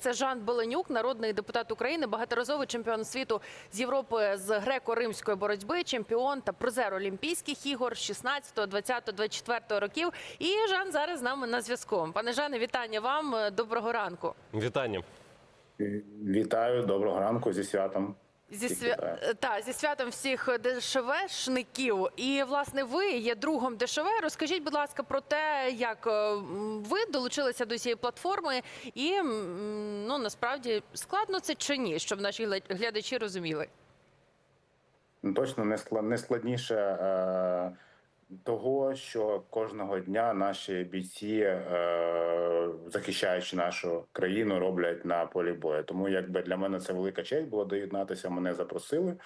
Це Жан Беленюк, народний депутат України, багаторазовий чемпіон світу з Європи з греко-римської боротьби, чемпіон та призер Олімпійських ігор 16, 20, 24 років. І Жан зараз з нами на зв'язку. Пане Жане, вітання вам. Доброго ранку. Вітання. Вітаю, доброго ранку зі святом. Зі свя... та, зі святом всіх дешевешників, І власне ви є другом ДШВ. Розкажіть, будь ласка, про те, як е, ви долучилися до цієї платформи, і ну насправді складно це чи ні, щоб наші глядачі розуміли. Точно не складніше е, того, що кожного дня наші бійці, е, захищаючи нашу країну, роблять на полі бою. Тому якби для мене це велика честь було доєднатися. Мене запросили.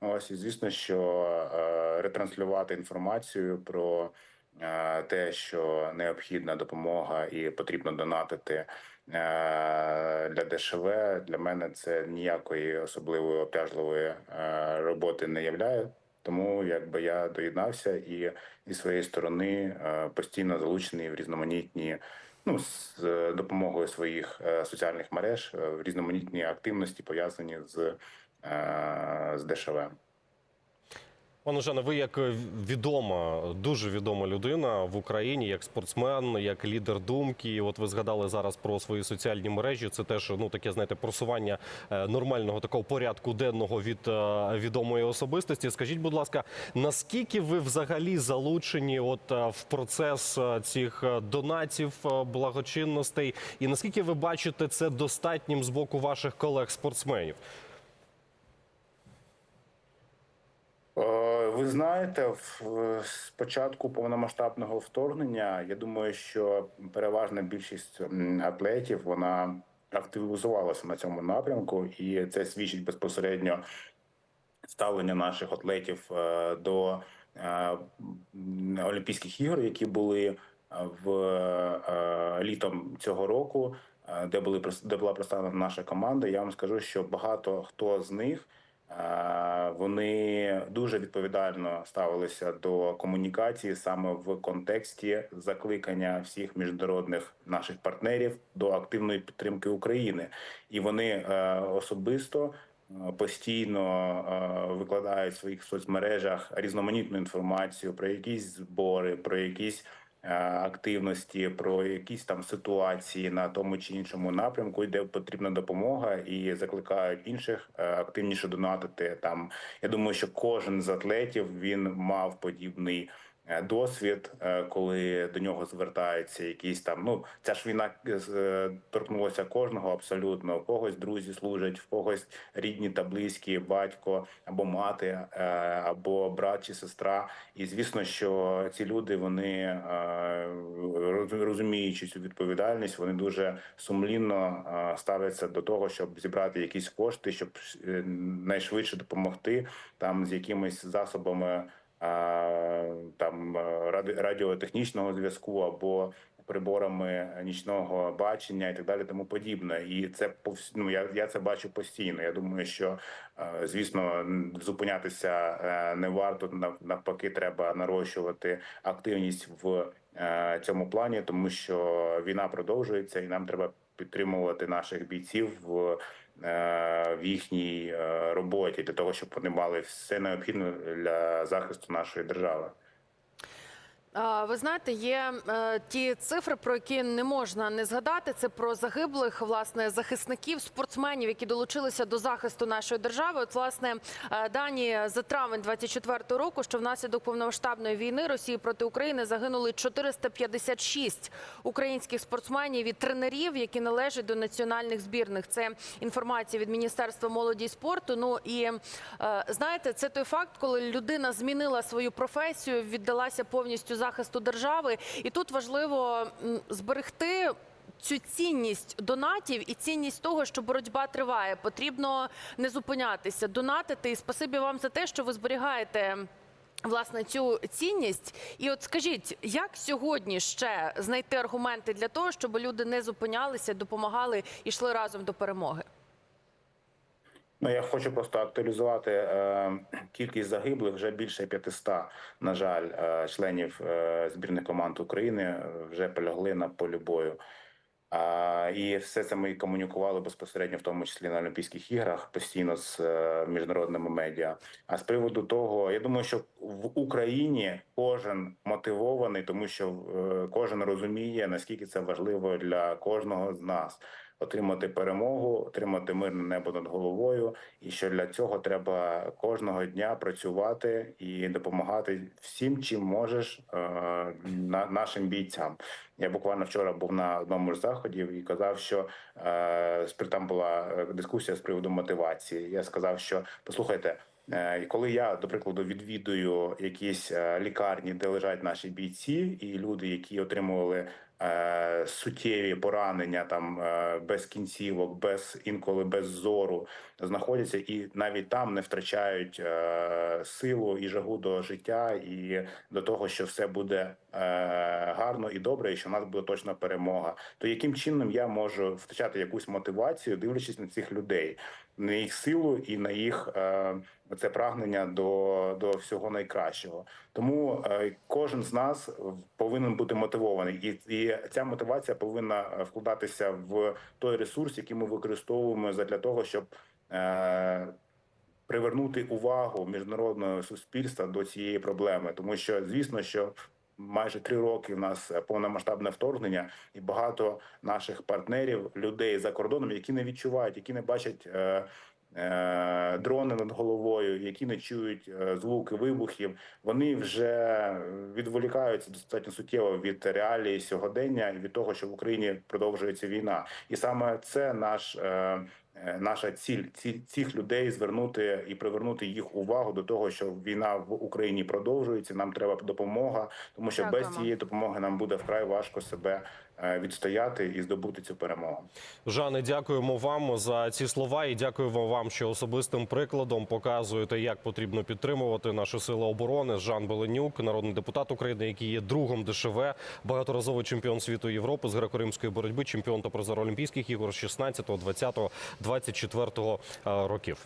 Ось і звісно, що е, ретранслювати інформацію про е, те, що необхідна допомога і потрібно донатити е, для ДШВ. Для мене це ніякої особливої обтяжливої е, роботи не являє. Тому якби я доєднався і зі своєї сторони е, постійно залучений в різноманітні. Ну, з допомогою своїх е, соціальних мереж е, в різноманітні активності пов'язані з, з ДШВ. Пане Жане, ви як відома, дуже відома людина в Україні, як спортсмен, як лідер думки. От ви згадали зараз про свої соціальні мережі. Це теж ну таке, знаєте, просування е, нормального такого порядку денного від е, відомої особистості. Скажіть, будь ласка, наскільки ви взагалі залучені от е, в процес е, цих е, донатів, е, благочинностей, і наскільки ви бачите це достатнім з боку ваших колег-спортсменів? Е, Ви знаєте, в- з початку повномасштабного вторгнення я думаю, що переважна більшість атлетів вона активізувалася на цьому напрямку, і це свідчить безпосередньо ставлення наших атлетів е, до е, Олімпійських ігор, які були е, в літом цього року, де були де була представлена наша команда. Я вам скажу, що багато хто з них. Вони дуже відповідально ставилися до комунікації саме в контексті закликання всіх міжнародних наших партнерів до активної підтримки України, і вони е, особисто е, постійно е, викладають в своїх соцмережах різноманітну інформацію про якісь збори, про якісь активності, про якісь там ситуації на тому чи іншому напрямку, де потрібна допомога, і закликають інших е, активніше донатити. Там я думаю, що кожен з атлетів він мав подібний. Е, Досвід, е, коли до нього звертаються якісь там. Ну ця ж війна е, торкнулася кожного абсолютно. У когось друзі служать, в когось рідні та близькі, батько або мати, або брат чи сестра. І звісно, що ці люди вони роз- розуміючи цю відповідальність, вони дуже сумлінно ставляться до того, щоб зібрати якісь кошти, щоб найшвидше допомогти там з якимись засобами там е, радіотехнічного зв'язку або приборами нічного бачення і так далі, тому подібне. І це ну, я, я це бачу постійно. Я думаю, що е, звісно зупинятися е, не варто. Навпаки, треба нарощувати активність в цьому плані, тому що війна продовжується, і нам треба підтримувати наших бійців в, в їхній е, роботі для того, щоб вони мали все необхідне для захисту нашої держави. Ви знаєте, є е, ті цифри, про які не можна не згадати. Це про загиблих власне захисників, спортсменів, які долучилися до захисту нашої держави. От власне е, дані за травень 24 року, що внаслідок повномасштабної війни Росії проти України загинули 456 українських спортсменів і тренерів, які належать до національних збірних. Це інформація від Міністерства молоді і спорту. Ну і е, знаєте, це той факт, коли людина змінила свою професію, віддалася повністю захисту держави, і тут важливо зберегти. Цю цінність донатів і цінність того, що боротьба триває, потрібно не зупинятися, донатити. І спасибі вам за те, що ви зберігаєте власне цю цінність. І от скажіть, як сьогодні ще знайти аргументи для того, щоб люди не зупинялися, допомагали і йшли разом до перемоги? Ну я хочу просто актуалізувати е, кількість загиблих вже більше 500, на жаль, е, членів е, збірних команд України е, вже полягли на полі бою. А, і все це ми комунікували безпосередньо, в тому числі на Олімпійських іграх, постійно з е, міжнародними медіа. А з приводу того, я думаю, що в Україні кожен мотивований, тому що е, кожен розуміє наскільки це важливо для кожного з нас. Отримати перемогу, отримати мирне небо над головою, і що для цього треба кожного дня працювати і допомагати всім, чим можеш е, на нашим бійцям. Я буквально вчора був на одному з заходів і казав, що е, там була е, дискусія з приводу мотивації. Я сказав, що послухайте. і Коли я, до прикладу, відвідую якісь лікарні, де лежать наші бійці, і люди, які отримували суттєві поранення, там е, без кінцівок, без інколи без зору, знаходяться і навіть там не втрачають е, силу і жагу до життя, і до того, що все буде е, гарно і добре, і що в нас буде точна перемога. То яким чином я можу втрачати якусь мотивацію, дивлячись на цих людей, на їх силу і на їх е, це прагнення до, до всього найкращого. Тому е, кожен з нас повинен бути мотивований, і, і ця мотивація повинна е, вкладатися в той ресурс, який ми використовуємо для того, щоб е, привернути увагу міжнародного суспільства до цієї проблеми, тому що звісно, що майже три роки в нас повномасштабне вторгнення, і багато наших партнерів, людей за кордоном, які не відчувають, які не бачать. Е, е, Дрони над головою, які не чують е, звуки вибухів, вони вже відволікаються достатньо суттєво від реалії сьогодення і від того, що в Україні продовжується війна, і саме це наш е, е, наша ціль ці, цих людей звернути і привернути їх увагу до того, що війна в Україні продовжується. Нам треба допомога, тому що без цієї допомоги нам буде вкрай важко себе е, відстояти і здобути цю перемогу. Жане, дякуємо вам за ці слова і дякуємо вам, що особистим прикладом показуєте, як потрібно підтримувати наші сили оборони. Жан Беленюк, народний депутат України, який є другом ДШВ, багаторазовий чемпіон світу Європи з греко-римської боротьби, чемпіон та призер Олімпійських ігор з 16, 20, 24 років.